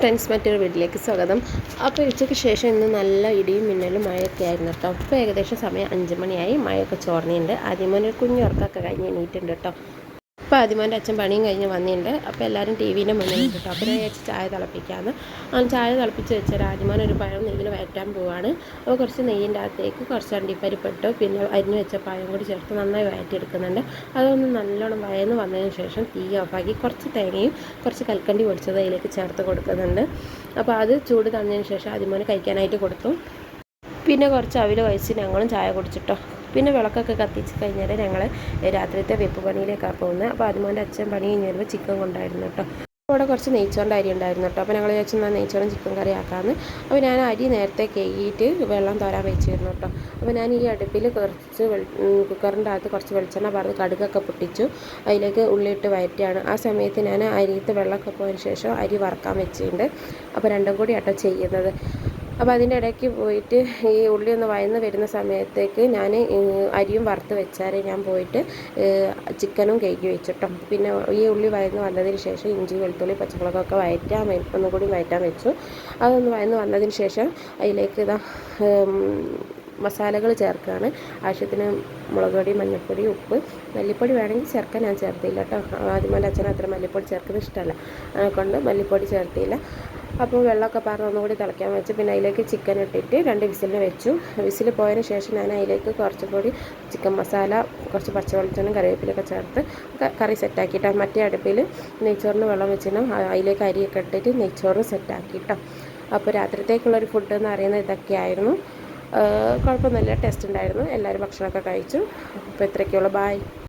Friends മറ്റൊരു വീട്ടിലേക്ക് സ്വാഗതം. അപ്പോൾ ഉച്ചയ്ക്ക് ശേഷം ഇന്ന് നല്ല ഇടിയും മിന്നലും മഴയൊക്കെ ആയിരുന്നു കേട്ടോ. ഇപ്പോൾ ഏകദേശം സമയം അഞ്ച് മണിയായി. മഴയൊക്കെ ചോർന്നിട്ടുണ്ട്. ആദ്യം ഒരു കുഞ്ഞു ഉറക്കമൊക്കെ കഴിഞ്ഞ് എണീറ്റുണ്ട് കേട്ടോ. അപ്പോൾ ആദ്യമോന്റെ അച്ഛൻ പണിയും കഴിഞ്ഞ് വന്നിട്ടുണ്ട്. അപ്പോൾ എല്ലാവരും ടി വിന്റെ മുന്നിൽ കിട്ടും അപ്പോൾ ചേച്ചി ചായ തിളപ്പിക്കാമെന്ന് ആ ചായ തിളപ്പിച്ച് വെച്ചാൽ ആദ്യമോൻ ഒരു പഴം നെയ്യിൽ വയറ്റാൻ പോവാണ്. അപ്പോൾ കുറച്ച് നെയ്യിന്റെ അകത്തേക്ക് കുറച്ച് അണ്ടിപ്പരിപ്പിട്ട്. പിന്നെ അരിഞ്ഞ് വെച്ച പഴം കൂടി ചേർത്ത് നന്നായി വയറ്റിയെടുക്കുന്നുണ്ട് അതൊന്ന് നല്ലോണം വയന്ന് വന്നതിന് ശേഷം തീ ഓഫാക്കി കുറച്ച് തേങ്ങയും കുറച്ച് കൽക്കണ്ടി പൊടിച്ചത് അതിലേക്ക് ചേർത്ത് കൊടുക്കുന്നുണ്ട്. അപ്പോൾ അത് ചൂട് തന്നതിന് ശേഷം ആദ്യമോന് കഴിക്കാനായിട്ട് കൊടുത്തു. പിന്നെ കുറച്ച് അവിൽ കഴിച്ച് ഞങ്ങളും ചായ കുടിച്ചിട്ടോ. പിന്നെ വിളക്കൊക്കെ കത്തിച്ച് കഴിഞ്ഞാൽ ഞങ്ങൾ രാത്രിത്തെ വെപ്പ് പണിയിലേക്കാണ് പോകുന്നത്. അപ്പോൾ അതുമോന്റെ അച്ഛൻ പണി കഴിഞ്ഞ് വരുമ്പോൾ ചിക്കൻ കൊണ്ടായിരുന്നു കേട്ടോ. അവിടെ കുറച്ച് നെയ്ച്ചോറിന്റെ അരി ഉണ്ടായിരുന്നു കേട്ടോ. അപ്പോൾ ഞങ്ങൾ എന്നാൽ നെയ്ച്ചോറും ചിക്കൻ കറി ആക്കാമെന്ന്. അപ്പോൾ ഞാൻ അരി നേരത്തെ കേയിട്ട് വെള്ളം തോരാൻ വെച്ചിരുന്നു കേട്ടോ. അപ്പോൾ ഞാൻ ഈ അടുപ്പിൽ കുറച്ച് കുക്കറിന്റെ അകത്ത് കുറച്ച് വെളിച്ചെണ്ണ പറഞ്ഞ് കടുകൊക്കെ പൊട്ടിച്ചു. അതിലേക്ക് ഉള്ളിയിട്ട് വയറ്റിയാണ്. ആ സമയത്ത് ഞാൻ അരിയത്ത് വെള്ളമൊക്കെ പോയതിന് ശേഷം അരി വറക്കാൻ വെച്ചിട്ടുണ്ട്. അപ്പോൾ രണ്ടും കൂടി ആട്ടോ ചെയ്യുന്നത്. അപ്പോൾ അതിന്റെ ഇടയ്ക്ക് പോയിട്ട് ഈ ഉള്ളി ഒന്ന് വയന്ന് വരുന്ന സമയത്തേക്ക് ഞാൻ അരിയും വറുത്ത് വെച്ചാൽ ഞാൻ പോയിട്ട് ചിക്കനും കേക്ക് വെച്ചിട്ടോ പിന്നെ ഈ ഉള്ളി വയന്ന് വന്നതിന് ശേഷം ഇഞ്ചി വെളുത്തുള്ളി പച്ചമുളകൊക്കെ വയറ്റാൻ ഒന്നുകൂടി വയറ്റാൻ വെച്ചു. അതൊന്ന് വയന്ന് വന്നതിന് ശേഷം അതിലേക്ക് ഇതാ മസാലകൾ ചേർക്കുകയാണ് ആവശ്യത്തിന് മുളക് പൊടി മഞ്ഞൾപ്പൊടി ഉപ്പ് മല്ലിപ്പൊടി വേണമെങ്കിൽ ചേർക്കാൻ ഞാൻ ചേർത്തില്ല കേട്ടോ ആദ്യം എന്റെ അച്ഛൻ അത്ര മല്ലിപ്പൊടി ചേർക്കുന്നത് ഇഷ്ടമല്ല. കൊണ്ട് മല്ലിപ്പൊടി ചേർത്തില്ല. അപ്പോൾ വെള്ളമൊക്കെ പറഞ്ഞ് ഒന്നുകൂടി തിളയ്ക്കാൻ വെച്ച് പിന്നെ അതിലേക്ക് ചിക്കൻ ഇട്ടിട്ട് രണ്ട് വിസിലിന് വെച്ചു. വിസിൽ പോയതിന് ശേഷം ഞാൻ അതിലേക്ക് കുറച്ച് കൂടി ചിക്കൻ മസാല കുറച്ച് പച്ചവെള്ളത്തിനും കറിവേപ്പിലൊക്കെ ചേർത്ത് കറി സെറ്റാക്കിയിട്ട് മറ്റേ അടുപ്പിൽ നെയ്ച്ചോറിന് വെള്ളം വെച്ചിട്ട് അതിലേക്ക് അരിയൊക്കെ ഇട്ടിട്ട് നെയ്ച്ചോറ് സെറ്റാക്കിയിട്ടോ അപ്പോൾ രാത്രിത്തേക്കുള്ളൊരു ഫുഡ് എന്ന് പറയുന്നത് ഇതൊക്കെയായിരുന്നു. കുഴപ്പമൊന്നുമില്ല ടെസ്റ്റ് ഉണ്ടായിരുന്നു. എല്ലാവരും ഭക്ഷണമൊക്കെ കഴിച്ചു. അപ്പോൾ ഇത്രയൊക്കെയുള്ളൂ. ബായ്